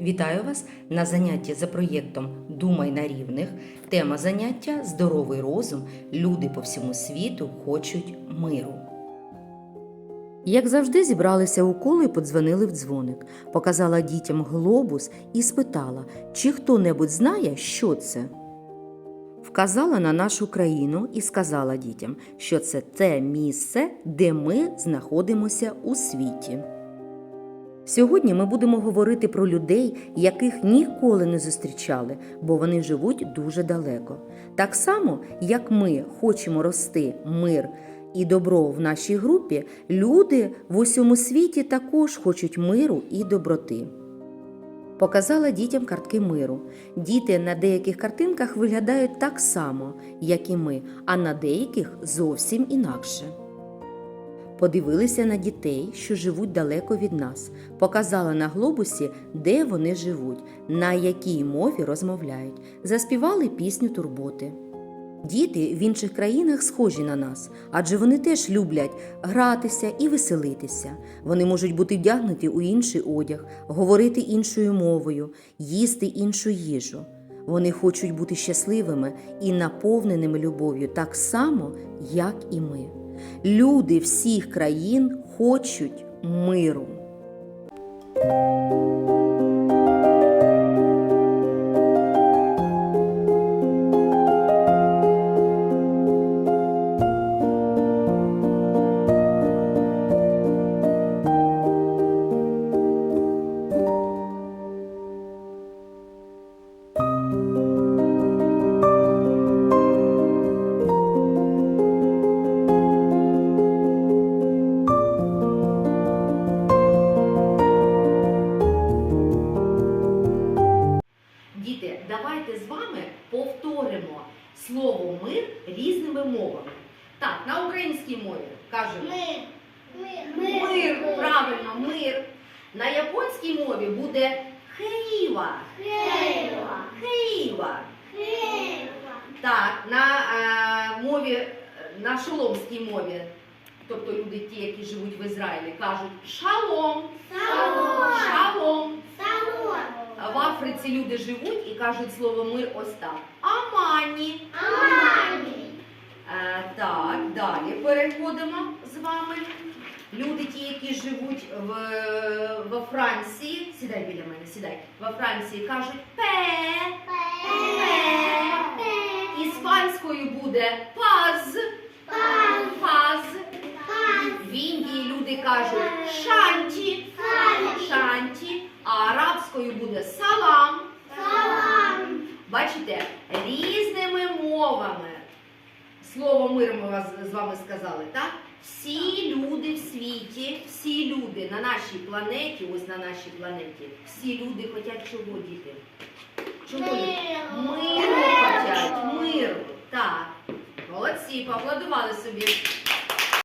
Вітаю вас на занятті за проєктом Думай на рівних. Тема заняття Здоровий розум. Люди по всьому світу хочуть миру. Як завжди, зібралися у коло і подзвонили в дзвоник. Показала дітям глобус і спитала, чи хто-небудь знає, що це. Вказала на нашу країну і сказала дітям, що це те місце, де ми знаходимося у світі. Сьогодні ми будемо говорити про людей, яких ніколи не зустрічали, бо вони живуть дуже далеко. Так само, як ми хочемо рости мир і добро в нашій групі, люди в усьому світі також хочуть миру і доброти. Показала дітям картки миру. Діти на деяких картинках виглядають так само, як і ми, а на деяких зовсім інакше. Подивилися на дітей, що живуть далеко від нас, показала на глобусі, де вони живуть, на якій мові розмовляють, заспівали пісню турботи. Діти в інших країнах схожі на нас, адже вони теж люблять гратися і веселитися. Вони можуть бути вдягнуті у інший одяг, говорити іншою мовою, їсти іншу їжу. Вони хочуть бути щасливими і наповненими любов'ю так само, як і ми. Люди всіх країн хочуть миру. Давайте з вами повторимо слово мир різними мовами. Так, на українській мові кажемо мир, правильно, мир. На японській мові буде хеїва. Хеїва. Так, на е, мові, на шоломській мові, тобто люди ті, які живуть в Ізраїлі, кажуть шалом. Шалом. В Африці люди живуть і кажуть слово мир ось так. Амані. Е, так, далі переходимо з вами. Люди, ті, які живуть в, во Франції, сідай біля мене, сідай. Во Франції кажуть пе, іспанською буде паз, паз. В Індії люди кажуть шанті, шанті, а арабською буде салам. Бачите, різними мовами. Слово мир ми вас з вами сказали, так? Всі люди в світі, всі люди на нашій планеті, ось на нашій планеті, всі люди хочуть чого, діти? Чого? Миру. Миру хочуть, миру. Так. Молодці, поаплодували собі.